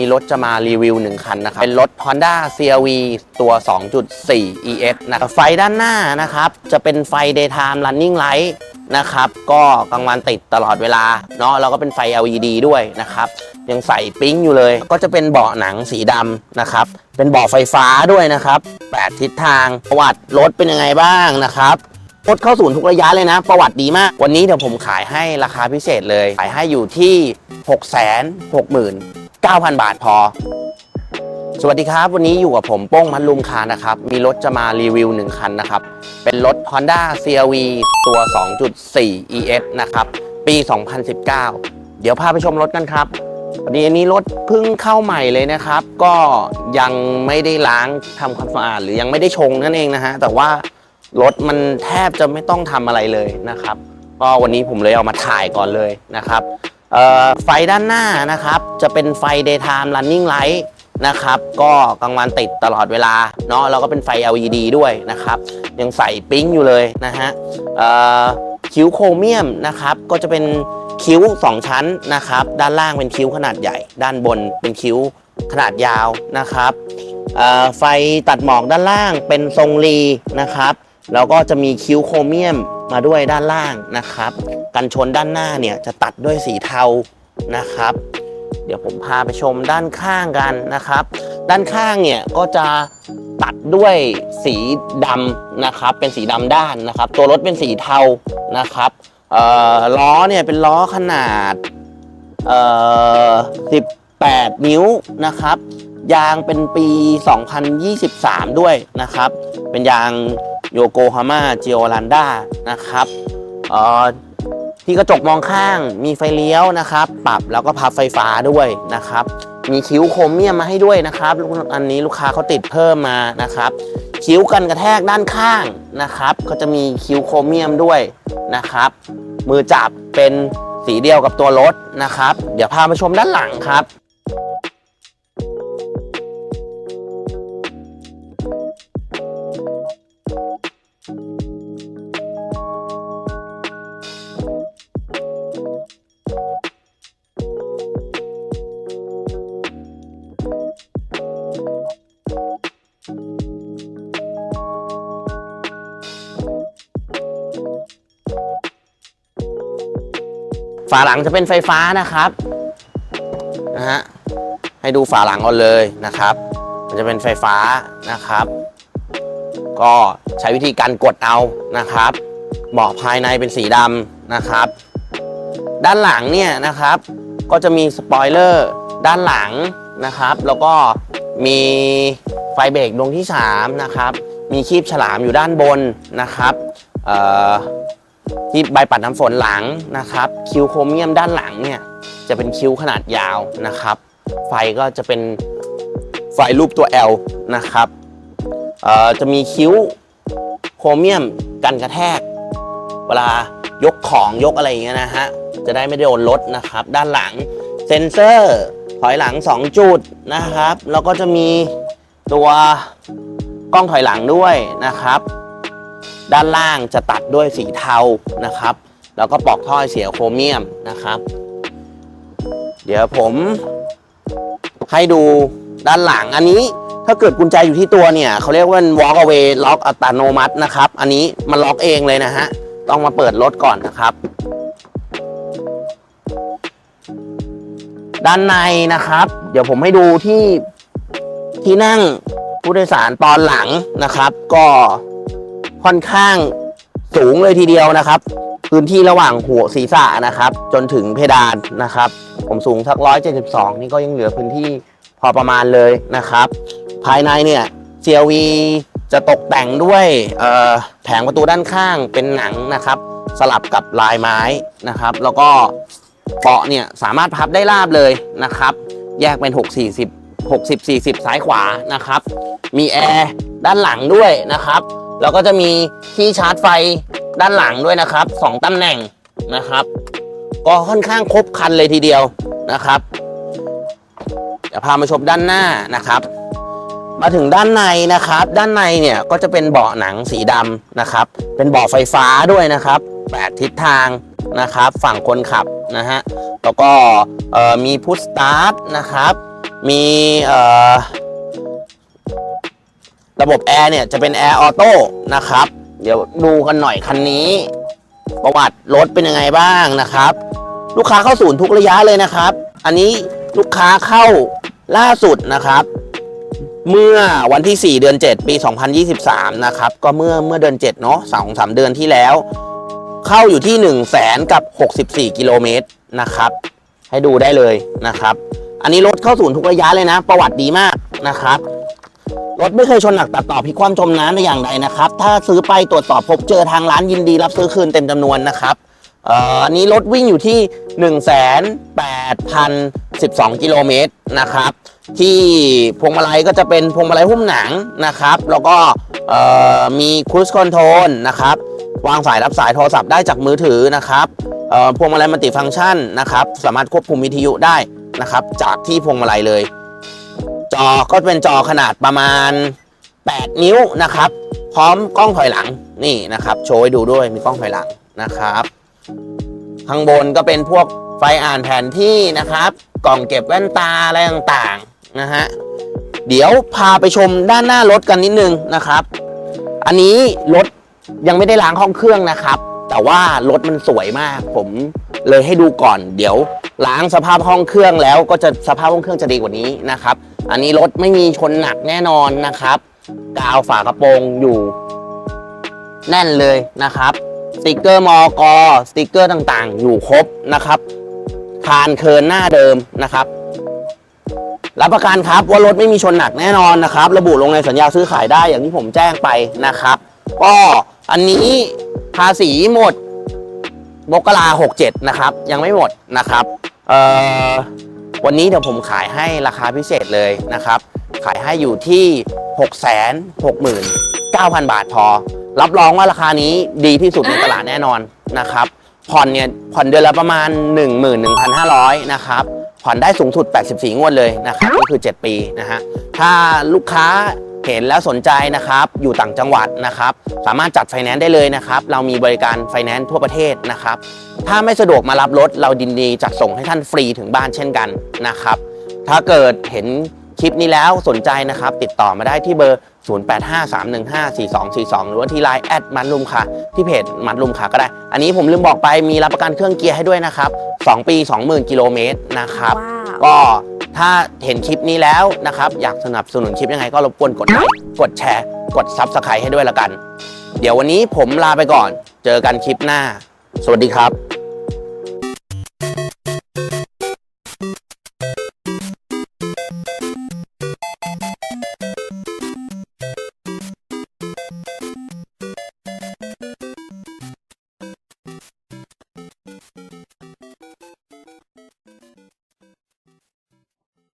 มีรถจะมารีวิว 1 คันนะครับ เป็นรถ Honda CRV ตัว 2.4 ES นะครับไฟด้านหน้านะครับ จะเป็นไฟ daytime running light นะครับ ก็กลางวันติดตลอดเวลาเนาะแล้วก็เป็นไฟ LED ด้วยนะครับ ยังใส่ปิ๊งอยู่เลย ก็จะเป็นเบาะหนังสีดำนะครับ เป็นเบาะไฟฟ้าด้วยนะครับ 8 ทิศทางประวัติรถเป็นยังไงบ้างนะครับรถเข้าศูนย์ทุกระยะเลยนะ ประวัติดีมาก วันนี้เดี๋ยวผมขายให้ราคาพิเศษเลย ขายให้อยู่ที่ 6 6 9 0 0 0 9,000 บาทพอ สวัสดีครับ วันนี้อยู่กับผมโป้งมัดลุมคานะครับ มีรถจะมารีวิว 1 คันนะครับ เป็นรถ Honda CRV ตัว 2.4 ES นะครับ ปี 2019 เดี๋ยวพาไปชมรถกันครับวันนี้อันนี้รถเพิ่งเข้าใหม่เลยนะครับ ก็ยังไม่ได้ล้างทำความสะอาดหรือยังไม่ได้ชงนั่นเองนะฮะ แต่ว่ารถมันแทบจะไม่ต้องทำอะไรเลยนะครับ ก็วันนี้ผมเลยเอามาถ่ายก่อนเลยนะครับ ไฟด้านหน้านะครับ จะเป็นไฟ daytime running light นะครับ ก็กลางวันติดตลอดเวลาเนาะแล้วก็เป็นไฟ LED ด้วยนะครับ ยังใส่ปิ๊งอยู่เลยนะฮะคิ้วโครเมียมนะครับ ก็จะเป็นคิ้ว 2 ชั้นนะครับ ด้านล่างเป็นคิ้วขนาดใหญ่ ด้านบนเป็นคิ้วขนาดยาวนะครับไฟตัดหมอกด้านล่างเป็นทรงรีนะครับ แล้วก็จะมีคิ้วโครเมียม มาด้วยด้านล่างนะครับ กันชนด้านหน้าเนี่ยจะตัดด้วยสีเทานะครับ เดี๋ยวผมพาไปชมด้านข้างกันนะครับ ด้านข้างเนี่ยก็จะตัดด้วยสีดำนะครับ เป็นสีดำด้านนะครับ ตัวรถเป็นสีเทานะครับเอ่อล้อเนี่ยเป็นล้อขนาดเอ่อ18 นิ้วนะครับ ยางเป็นปี 2023 ด้วยนะครับ เป็นยาง โยโกฮาม่าเจโอลันดานะครับที่กระจกมองข้างมีไฟเลี้ยวนะครับ ปรับแล้วก็พับไฟฟ้าด้วยนะครับ มีคิ้วโครเมียมมาให้ด้วยนะครับลูกอันนี้ลูกค้าเขาติดเพิ่มมานะครับ คิ้วกันกระแทกด้านข้างนะครับก็จะมีคิ้วโครเมียมด้วยนะครับ มือจับเป็นสีเดียวกับตัวรถนะครับ เดี๋ยวพามาชมด้านหลังครับ ฝาหลังจะเป็นไฟฟ้านะครับนะฮะให้ดูฝาหลังก่อนเลยนะครับ มันจะเป็นไฟฟ้านะครับ ก็ใช้วิธีการกดเอานะครับเบาะภายในเป็นสีดำนะครับ ด้านหลังเนี่ยนะครับ ก็จะมีสปอยเลอร์ด้านหลังนะครับ แล้วก็มีไฟเบรกดวงที่ 3 นะครับ มีคีบฉลามอยู่ด้านบนนะครับ ที่ใบปัดน้ำฝนหลังนะครับ คิ้วโครเมียมด้านหลังเนี่ยจะเป็นคิ้วขนาดยาวนะครับ ไฟก็จะเป็นไฟรูปตัว L นะครับจะมีคิ้วโครเมียมกันกระแทก เวลายกของยกอะไรอย่างเงี้ยนะฮะจะได้ไม่ได้โดนรถนะครับ ด้านหลังเซ็นเซอร์ถอยหลัง 2 จุดนะครับ แล้วก็จะมีตัวกล้องถอยหลังด้วยนะครับ ด้านล่างจะตัดด้วยสีเทานะครับ แล้วก็ปลอกท่อเสียโครเมียมนะครับ เดี๋ยวผมให้ดูด้านหลังอันนี้ถ้าเกิดกุญแจอยู่ที่ตัวเนี่ยเขาเรียกว่า walk away ล็อกอัตโนมัตินะครับ อันนี้มันล็อกเองเลยนะฮะ ต้องมาเปิดรถก่อนนะครับ ด้านในนะครับ เดี๋ยวผมให้ดูที่ที่นั่งผู้โดยสารตอนหลังนะครับ ก็ ค่อนข้างสูงเลยทีเดียวนะครับ พื้นที่ระหว่างหัวศีรษะนะครับ จนถึงเพดานนะครับ ผมสูงสักร้อยเจ็ดสิบสองนี่ก็ยังเหลือพื้นที่พอประมาณเลยนะครับ ภายในเนี่ย CLV จะตกแต่งด้วยแผงประตูด้านข้างเป็นหนังนะครับ สลับกับลายไม้นะครับ แล้วก็เบาะเนี่ยสามารถพับได้ราบเลยนะครับ แยกเป็น 6 40 60 40 ซ้ายขวานะครับ มีแอร์ด้านหลังด้วยนะครับ แล้วก็จะมีที่ชาร์จไฟด้านหลังด้วยนะครับสองตำแหน่งนะครับ ก็ค่อนข้างครบครันเลยทีเดียวนะครับเดี๋ยวพามาชมด้านหน้านะครับ มาถึงด้านในนะครับ ด้านในเนี่ยก็จะเป็นเบาะหนังสีดำนะครับ เป็นเบาะไฟฟ้าด้วยนะครับแปดทิศทางนะครับ ฝั่งคนขับนะฮะแล้วก็มีพุทสตาร์ทนะครับ มีเอ่อ ระบบแอร์เนี่ยจะเป็นแอร์ออโต้นะครับ เดี๋ยวดูกันหน่อยคันนี้ ประวัติรถเป็นยังไงบ้างนะครับ ลูกค้าเข้าศูนย์ทุกระยะเลยนะครับ อันนี้ลูกค้าเข้าล่าสุดนะครับ เมื่อวันที่ 4 เดือน 7 ปี 2023 นะครับ ก็เมื่อเมื่อเดือน7เนาะสองสามเดือนที่แล้ว เข้าอยู่ที่1 0 0 0 0แสนกับ 64 กิโลเมตรนะครับ ให้ดูได้เลยนะครับ อันนี้รถเข้าศูนย์ทุกระยะเลยนะ ประวัติดีมากนะครับ รถไม่เคยชนหนักตัดต่อพิคว่ำจมน้ำในอย่างใดนะครับ ถ้าซื้อไปตรวจสอบพบเจอทางร้านยินดีรับซื้อคืนเต็มจำนวนนะครับเอ่ออันนี้รถวิ่งอยู่ที่ 1 8 0 1 2 กิโลเมตรนะครับ ที่พวงมาลัยก็จะเป็นพวงมาลัยหุ้มหนังนะครับ แล้วก็เอ่อมีครู i คอนโทรลนะครับ วางสายรับสายโทรศัพท์ได้จากมือถือนะครับเอ่อพวงมาลัยมัลติฟังก์ชันนะครับ สามารถควบคุมวิทยุได้นะครับ จากที่พวงมาลัยเลย จอก็เป็นจอขนาดประมาณ 8 นิ้วนะครับ พร้อมกล้องถอยหลังนี่นะครับ โชว์ให้ดูด้วยมีกล้องถอยหลังนะครับข้างบนก็เป็นพวกไฟอ่านแผนที่นะครับ กล่องเก็บแว่นตาอะไรต่างๆนะฮะเดี๋ยวพาไปชมด้านหน้ารถกันนิดนึงนะครับ อันนี้รถยังไม่ได้ล้างห้องเครื่องนะครับ แต่ว่ารถมันสวยมาก ผมเลยให้ดูก่อน เดี๋ยวล้างสภาพห้องเครื่องแล้วก็จะสภาพห้องเครื่องจะดีกว่านี้นะครับ อันนี้รถไม่มีชนหนักแน่นอนนะครับ กาวฝากระโปรงอยู่ แน่นเลยนะครับสติกเกอร์มอกอสติกเกอร์ต่างๆ อยู่ครบนะครับคานเคินหน้าเดิมนะครับ รับประกันครับว่ารถไม่มีชนหนักแน่นอนนะครับ ระบุลงในสัญญาซื้อขายได้อย่างที่ผมแจ้งไปนะครับ ก็อันนี้ภาษีหมดมกราหกเจ็ดนะครับ ยังไม่หมดนะครับ เอ่อ วันนี้เดี๋ยวผมขายให้ราคาพิเศษเลยนะครับ ขายให้อยู่ที่ 6 6 9 0 0 0 บาทพอ รับรองว่าราคานี้ดีที่สุดในตลาดแน่นอนนะครับ ผ่อนเนี่ยผ่อนเดือนละประมาณ 11,500 นะครับ ผ่อนได้สูงสุด 84 งวดเลยนะครับ ก็คือ 7 ปีนะฮะ ถ้าลูกค้า เห็นแล้วสนใจนะครับ อยู่ต่างจังหวัดนะครับ สามารถจัดไฟแนนซ์ได้เลยนะครับ เรามีบริการไฟแนนซ์ทั่วประเทศนะครับ ถ้าไม่สะดวกมารับรถ เราดินดีจัดส่งให้ท่านฟรีถึงบ้านเช่นกันนะครับ ถ้าเกิดเห็นคลิปนี้แล้วสนใจนะครับ ติดต่อมาได้ที่เบอร์ 0853154242 หรือว่าที่ไลน์แอดมัดลุมค่ะ ที่เพจมัดลุมค่ะก็ได้ อันนี้ผมลืมบอกไปมีรับประกันเครื่องเกียร์ให้ด้วยนะครับ 2 ปี 20,000 กิโลเมตรนะครับว้าวก็ ถ้าเห็นคลิปนี้แล้วนะครับ อยากสนับสนุนคลิปยังไงก็รบกวนกดไลค์กดแชร์ กดซับสไครต์ให้ด้วยละกัน เดี๋ยววันนี้ผมลาไปก่อน เจอกันคลิปหน้า สวัสดีครับ